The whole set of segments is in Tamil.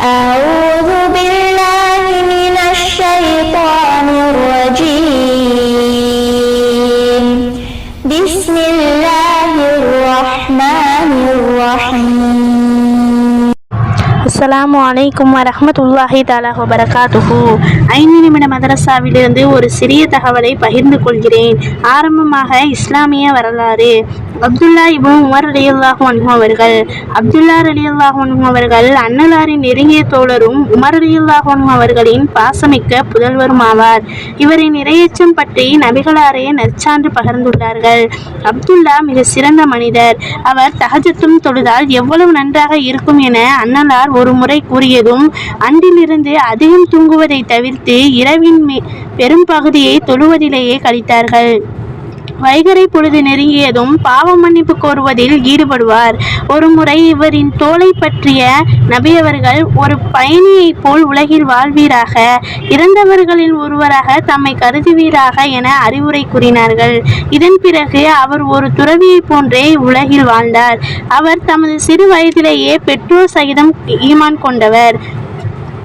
أعوذ அஸ்ஸலாமு அலைக்கும் வரமத்துல்லாஹி தாலா வபரகாத்துஹு. ஐந்து நிமிட மதரசாவிலிருந்து ஒரு சிறிய தகவலை பகிர்ந்து கொள்கிறேன். ஆரம்பமாக இஸ்லாமிய வரலாறு. அப்துல்லா இப்னு உமர் ரலியல்லாஹு அன்ஹு அவர்கள் அப்துல்லா ரலியல்லாஹு அன்ஹு அவர்கள் அன்னலாரின் நெருங்கிய தோழரும் உமர் ரலியல்லாஹு அன்ஹு அவர்களின் பாசமிக்க புதல்வரும் ஆவார் இவரின் இரையச்சம் பற்றி நபிகளாரே நற்சான்று பகிர்ந்துள்ளார்கள். அப்துல்லா மிக சிறந்த மனிதர். அவர் தகஜத்தும் தொழுதால் எவ்வளவு நன்றாக இருக்கும் என அன்னலார் ஒரு முறை கூறியதும் அன்றிலிருந்து அதிகம் தூங்குவதை தவிர்த்து இரவின் மே- பெரும் பகுதியை தொழுவதிலேயே கழித்தார்கள். வைகரை பொழுது நெருங்கியதும் பாவ மன்னிப்பு கோருவதில் ஈடுபடுவார். ஒருமுறை இவரின் தோலை பற்றிய நபியவர்கள் ஒரு பயணியைப் போல் உலகில் வாழ்வீராக. இறந்தவர்களில் ஒருவராக தம்மை கருதுவீராக என அறிவுரை கூறினார்கள். இதன் பிறகு அவர் ஒரு துறவியைப் போன்றே உலகில் வாழ்ந்தார். அவர் தமது சிறு வயதிலேயே பெற்றோர் சகிதம் ஈமான் கொண்டவர்.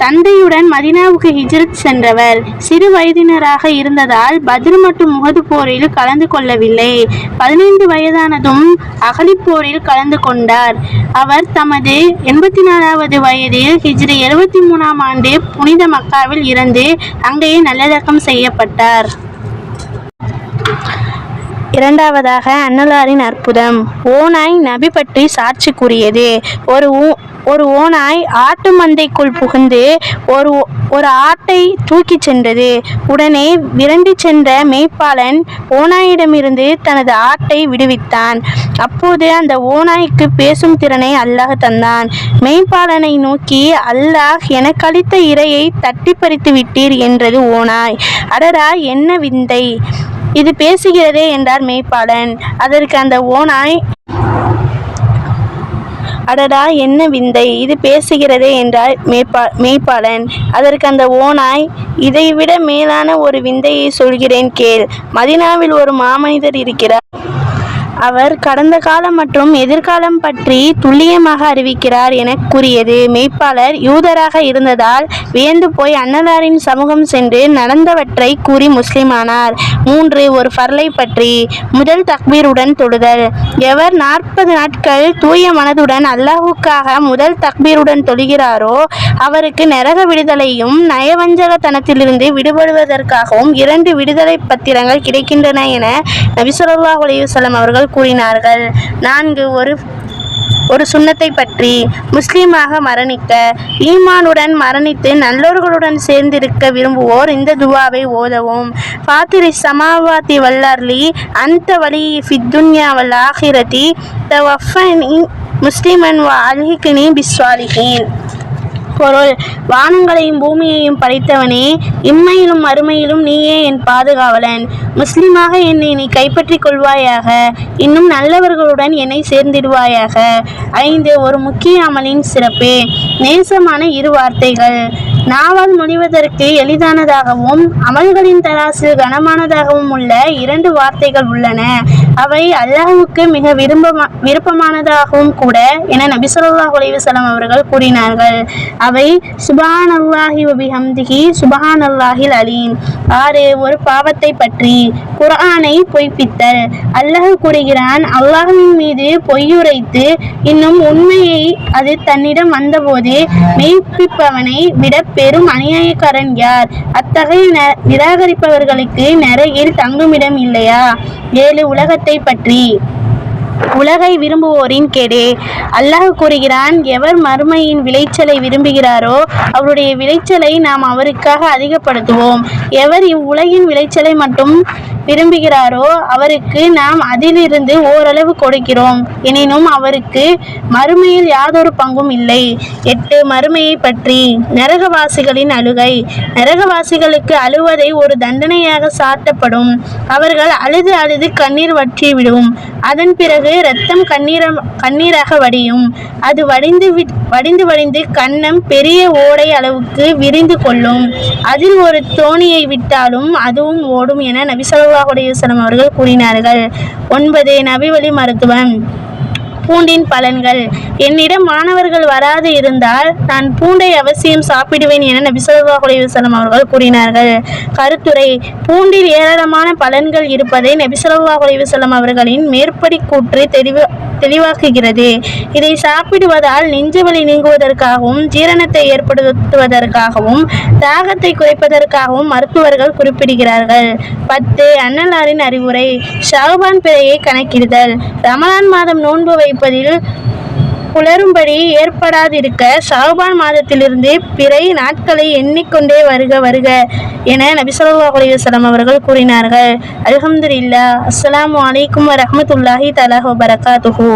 தந்தையுடன் மதினாவுக்கு ஹிஜ்ரத் சென்றவர். சிறு வயதினராக இருந்ததால் பத்ரு மற்றும் முகது போரில் கலந்து கொள்ளவில்லை. பதினைந்து வயதானதும் அகலிப் போரில் கலந்து கொண்டார். அவர் தமது எண்பத்தி நாலாவது வயதில் ஹிஜ்ரி எழுபத்தி மூணாம் ஆண்டு புனித மக்காவில் இருந்து அங்கேயே நல்லடக்கம் செய்யப்பட்டார். இரண்டாவதாக அன்னலாரின் அற்புதம். ஓநாய் நபி பற்றி சாட்சி கூறியது. ஒரு ஒரு ஓநாய் ஆட்டு மந்தைக்குள் புகுந்து ஒரு ஒரு ஆட்டை தூக்கிச் சென்றது. உடனே விரண்டு சென்ற மேய்ப்பாளன் ஓநாயிடமிருந்து தனது ஆட்டை விடுவித்தான். அப்போது அந்த ஓநாய்க்கு பேசும் திறனை அல்லாஹ் தந்தான். மேய்ப்பாளனை நோக்கி அல்லாஹ் எனக்கு அளித்த இரையை தட்டி பறித்து விட்டீர் என்றது ஓநாய். அடரா என்ன விந்தை? இது பேசுகிறதே என்றார் மேய்ப்பாளன். அதற்கு அந்த ஓநாய் அடடா என்ன விந்தை இது பேசுகிறதே என்றார் மேய்ப்பா மேய்ப்பாளன். அதற்கு அந்த ஓநாய் இதைவிட மேலான ஒரு விந்தையை சொல்கிறேன் கேள். மதினாவில் ஒரு மாமனிதர் இருக்கிறார். அவர் கடந்த காலம் மற்றும் எதிர்காலம் பற்றி துல்லியமாக அறிவிக்கிறார் என கூறியது. மெய்ப்பாளர் யூதராக இருந்ததால் வியந்து போய் அன்னதாரின் சமூகம் சென்று நடந்தவற்றை கூறி முஸ்லிமானார். மூன்று ஒரு ஃபர்லை பற்றி முதல் தக்பீருடன் தொழுதல். எவர் நாற்பது நாட்கள் தூய மனதுடன் அல்லாஹ்வுக்காக முதல் தக்பீருடன் தொழுகிறாரோ அவருக்கு நரக விடுதலையும் நயவஞ்சகத்தனத்திலிருந்து விடுபடுவதற்காகவும் இரண்டு விடுதலை பத்திரங்கள் கிடைக்கின்றன என நபிசுல்லா அலையுசல்லம் அவர்கள் கூறினார்கள். நான்கு ஒரு ஒரு சுண்ணத்தை பற்றி முஸ்லீமாக மரணிக்க ஈமானுடன் மரணித்து நல்லோர்களுடன் சேர்ந்திருக்க விரும்புவோர் இந்த துவாவை ஓதவும். ஃபாத்திரி சமாவாத்தி வல்லார்லி அந்த வலி ஃபித்துன்யா வல் ஆஹிரதி வஃபனி முஸ்லிமன் வ அல்ஹிக்னி பிஸ்வாலிஹீன் பொருள் வானங்களையும் பூமியையும் படைத்தவனே இம்மையிலும் அருமையிலும் நீயே என் பாதுகாவலன். முஸ்லிமாக என்னை நீ கைப்பற்றிக் கொள்வாயாக இன்னும் நல்லவர்களுடன் என்னை சேர்ந்திடுவாயாக. ஐந்து ஒரு முக்கிய அமலின் சிறப்பு. நேசமான இரு வார்த்தைகள். நாவால் முடிவதற்கு எளிதானதாகவும் அமல்களின் தராசில் கனமானதாகவும் உள்ள இரண்டு வார்த்தைகள் உள்ளன. அவை அல்லாஹுக்கு மிக விரும்ப விருப்பமானதாகவும் கூட என நபிசல்லா உலைவசலம் அவர்கள் கூறினார்கள். அவை சுபஹான் அல்லாஹி வபிஹம்திஹி சுபஹான் அல்லாஹில் அலீம். ஆறு ஒரு பாவத்தை பற்றி குரானை பொய்ப்பித்தல். அல்லாஹ் கூறுகிறான் அல்லாஹின் மீது பொய்யுரைத்து இன்னும் உண்மையை அது தன்னிடம் வந்தபோது மெய்ப்பிப்பவனை விட பெரும் அநியாயக்காரன் யார்? அத்தகைய ந- நிராகரிப்பவர்களுக்கு நரகில் தங்குமிடம் இல்லையா? ஏழு உலகத்தை பற்றி உலகை விரும்புவோரின் கேடே. அல்லாஹ் கூறுகிறான் எவர் மறுமையின் விளைச்சலை விரும்புகிறாரோ அவருடைய விளைச்சலை நாம் அவருக்காக அதிகப்படுத்துவோம். எவர் இவ்வுலகின் விளைச்சலை மட்டும் விரும்புகிறாரோ அவருக்கு நாம் அதிலிருந்து ஓரளவு கொடுக்கிறோம். எனினும் அவருக்கு மறுமையில் யாதொரு பங்கும் இல்லை. எட்டு மறுமையை பற்றி. நரகவாசிகளின் அழுகை. நரகவாசிகளுக்கு அழுவதை ஒரு தண்டனையாக சாட்டப்படும். அவர்கள் அழுது அழுது கண்ணீர் வற்றிவிடும் அதன் பிறகு இரத்தம் கண்ணீர கண்ணீராக வடியும். அது வடிந்து வடிந்து வடிந்து கன்னம் பெரிய ஓடை அளவுக்கு விரிந்து கொள்ளும். அதில் ஒரு தோணியை விட்டாலும் அதுவும் ஓடும் என நபி ஸல்லல்லாஹு அவர்கள் கூறினார்கள். ஒன்பது நபிவழி மருத்துவம். பூண்டின் பலன்கள். என்னிடம் மாணவர்கள் வராது இருந்தால் நான் பூண்டை அவசியம் சாப்பிடுவேன் என நபி ஸல்லல்லாஹு அலைஹி அவர்கள் கூறினார்கள். கருத்துரை பூண்டில் ஏராளமான பலன்கள் இருப்பதை நபி ஸல்லல்லாஹு அலைஹி அவர்களின் மேற்படி கூற்று தெளிவு தெளிவாக்குகிறது. இதை சாப்பிடுவதால் நெஞ்சுவலி நீங்குவதற்காகவும் ஜீரணத்தை ஏற்படுத்துவதற்காகவும் தாகத்தை குறைப்பதற்காகவும் மருத்துவர்கள் குறிப்பிடுகிறார்கள். பத்து அன்னலாரின் அறிவுரை ஷாபான் பிறையை கணக்கிடுதல். ரமலான் மாதம் நோன்புவை வைப்பதில் புலரும்படி ஏற்படாதிருக்க ஷாபான் மாதத்திலிருந்து பிறை நாட்களை எண்ணிக்கொண்டே வருக வருக என நபி ஸல்லல்லாஹு அவர்கள் கூறினார்கள். அல்ஹம்துலில்லாஹ். அஸ்லாம் அலைக்கும் வரமத்துல்லாஹி தஆலா வபரகாத்துஹு.